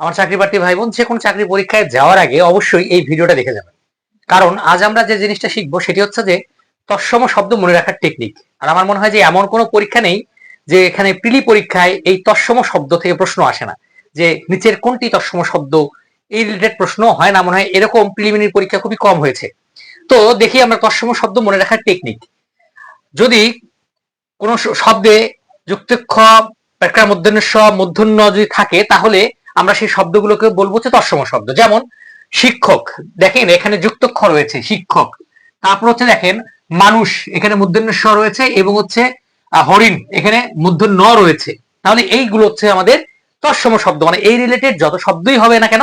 আমার চাকরি প্রার্থী ভাই বোন যে কোনো চাকরি পরীক্ষায় যাওয়ার আগে অবশ্যই এই ভিডিওটা দেখে যাবেন। কারণ আজ আমরা যে জিনিসটা শিখব সেটি হচ্ছে যে তৎসম শব্দ মনে রাখার টেকনিক আর আমার মনে হয় যে এমন কোনো পরীক্ষা নেই যে এখানে প্রিলি পরীক্ষায় এই তৎসম শব্দ থেকে প্রশ্ন আসে না। যে নিচের কোনটি তৎসম শব্দ, এই রিলেটেড প্রশ্ন হয় না। মনে হয় এরকম প্রিলিমিনারি পরীক্ষা খুবই কম হয়েছে। তো দেখি আমরা তৎসম শব্দ মনে রাখার টেকনিক যদি কোনো শব্দে যুক্তক্ষ একটা মধ্যন্য মূর্ধন্য যদি থাকে, তাহলে আমরা সেই শব্দগুলোকে বলব হচ্ছে তৎসম শব্দ। যেমন, শিক্ষক, দেখেন এখানে যুক্তক্ষ রয়েছে, শিক্ষক। তারপর হচ্ছে দেখেন, মানুষ, এখানে মূর্ধন্য স্ব রয়েছে এবং হচ্ছে হরিণ, এখানে মূর্ধন্য ন রয়েছে। তাহলে এইগুলো হচ্ছে আমাদের তৎসম শব্দ। মানে এই রিলেটেড যত শব্দই হবে না কেন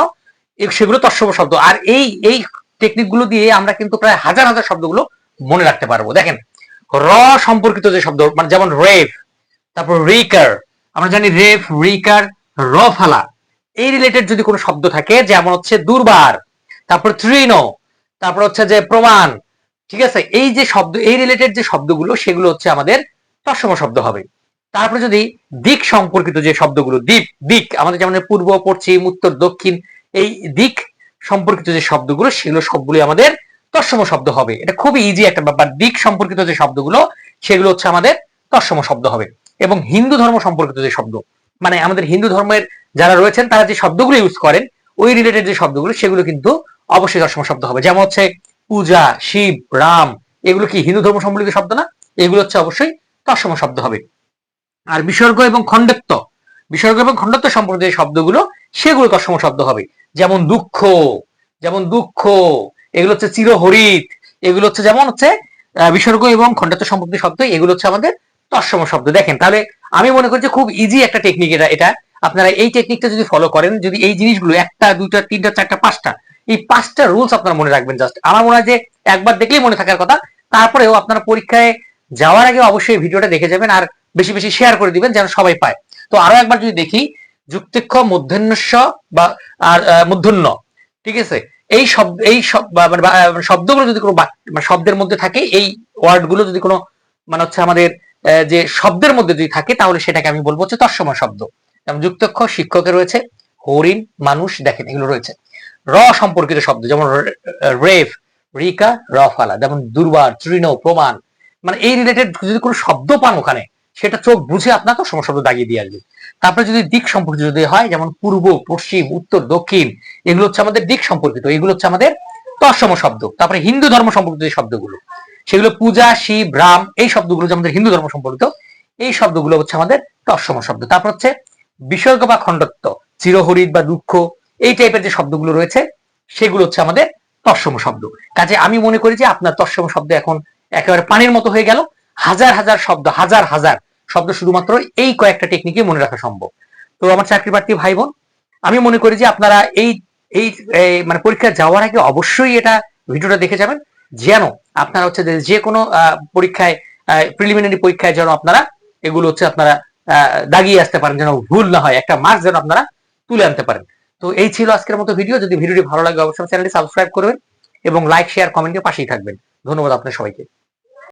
সেগুলো তৎসম শব্দ। আর এই এই টেকনিকগুলো দিয়ে আমরা কিন্তু প্রায় হাজার হাজার শব্দগুলো মনে রাখতে পারব। দেখেন, র সম্পর্কিত যে শব্দ মানে যেমন রেফ, তারপর রিকার, আমরা জানি রেফ, রিকার, র ফালা। এই রিলেটেড যদি কোনো শব্দ থাকে, যেমন হচ্ছে দুর্বার, তারপর তৃণ, তারপর হচ্ছে যে প্রমাণ, ঠিক আছে? এই যে শব্দ, এই রিলেটেড যে শব্দগুলো, সেগুলো হচ্ছে আমাদের তৎসম শব্দ হবে। তারপরে যদি দিক সম্পর্কিত যে শব্দগুলো দিক দিক, আমাদের যেমন পূর্ব, পশ্চিম, উত্তর, দক্ষিণ, এই দিক সম্পর্কিত যে শব্দগুলো, সেগুলো সবগুলো আমাদের তৎসম শব্দ হবে। এটা খুবই ইজি একটা ব্যাপার। দিক সম্পর্কিত যে শব্দগুলো, সেগুলো হচ্ছে আমাদের তৎসম শব্দ হবে। এবং হিন্দু ধর্ম সম্পর্কিত যে শব্দ মানে আমাদের হিন্দু ধর্মের যারা রয়েছেন, তারা যে শব্দগুলো ইউজ করেন, ওই রিলেটেড যে শব্দগুলো, সেগুলো কিন্তু অবশ্যই তৎসম শব্দ হবে। যেমন হচ্ছে পূজা, শিব, রাম, এগুলো কি হিন্দু ধর্ম সম্বলিত শব্দ না? এগুলো হচ্ছে অবশ্যই তৎসম শব্দ হবে। আর বিসর্গ এবং খণ্ডত্ব, বিসর্গ এবং খণ্ডত্ব সম্পর্কে শব্দগুলো, সেগুলো তৎসম শব্দ হবে। যেমন দুঃখ যেমন দুঃখ, এগুলো হচ্ছে চিরহরিত, এগুলো হচ্ছে যেমন হচ্ছে বিসর্গ এবং খণ্ডত্ব সম্পর্কিত শব্দ, এগুলো হচ্ছে আমাদের তৎসম শব্দ। দেখেন, তাহলে আমি মনে করি যে খুব ইজি একটা টেকনিক এটা এটা। আপনারা এই টেকনিকটা যদি ফলো করেন, যদি এই জিনিসগুলো একটা, দুইটা, তিনটা, চারটা, পাঁচটা, এই পাঁচটা রুলস আপনারা মনে রাখবেন জাস্ট আমার মনে হয় যে একবার দেখলেই মনে থাকার কথা। তারপরেও আপনারা পরীক্ষায় যাওয়ার আগে অবশ্যই ভিডিওটা দেখে যাবেন আর বেশি বেশি শেয়ার করে দিবেন যেন সবাই পায়। তো আরও একবার যদি দেখি, যুক্তিক্ষ মধ্যাহ্নস্য বা, আর মূর্ধন্য ঠিক আছে? এই শব্দ এই বা- শব্দগুলো যদি কোনো মানে শব্দের মধ্যে থাকে, এই ওয়ার্ডগুলো যদি কোনো মানে হচ্ছে আমাদের যে শব্দের মধ্যে যদি থাকে, তাহলে সেটাকে আমি বলব হচ্ছে তৎসম শব্দ। যেমন যুক্তক্ষ, শিক্ষকের রয়েছে, হরিণ, মানুষ, দেখেন, এগুলো রয়েছে। র সম্পর্কিত শব্দ, যেমন রেফ, রিকা, রফালা, যেমন দুর্বার তৃণ প্রমাণ। মানে এই রিলেটেড যদি কোনো শব্দ পান ওখানে, সেটা চোখ বুঝে আপনাকে তো শব্দ দাগিয়ে দিয়ে আসবে। তারপরে যদি দিক সম্পর্কিত যদি হয়, যেমন পূর্ব, পশ্চিম, উত্তর, দক্ষিণ, এগুলো হচ্ছে আমাদের দিক সম্পর্কিত, এগুলো হচ্ছে আমাদের তৎসম শব্দ। তারপরে হিন্দু ধর্ম সম্পর্কিত যে শব্দগুলো সেগুলো পূজা, শিব, রাম, এই শব্দগুলো যে আমাদের হিন্দু ধর্ম সম্পর্কিত। এই শব্দগুলো হচ্ছে আমাদের তৎসম শব্দ। তারপর হচ্ছে বিসর্গ বা খণ্ডত্ব, চিরহরিত বা দুঃখ এই টাইপের যে শব্দগুলো রয়েছে, সেগুলো হচ্ছে আমাদের তৎসম শব্দ। কাজে আমি মনে করি যে আপনার তৎসম শব্দ এখন একেবারে পানির মতো হয়ে গেল। হাজার হাজার শব্দ, হাজার হাজার শব্দ শুধুমাত্র এই কয়েকটা টেকনিকে মনে রাখা সম্ভব। তো আমার চাকরি প্রার্থী ভাই বোন আমি মনে করি যে আপনারা এই এই মানে পরীক্ষা যাওয়ার আগে অবশ্যই এটা ভিডিওটা দেখে যাবেন। যেন আপনারা হচ্ছে যে- কোনো পরীক্ষায় প্রিলিমিনারি পরীক্ষায় যেন আপনারা এগুলো হচ্ছে আপনারা দাগিয়ে আসতে পারেন, যেন ভুল না হয়, একটা মার্ক যেন আপনারা তুলে আনতে পারেন। তো এই ছিল আজকের মতো ভিডিও যদি ভিডিওটি ভালো লাগে, অবশ্যই চ্যানেলটি সাবস্ক্রাইব করবেন এবং লাইক শেয়ার কমেন্টে পাশেই থাকবেন। ধন্যবাদ আপনার সবাইকে।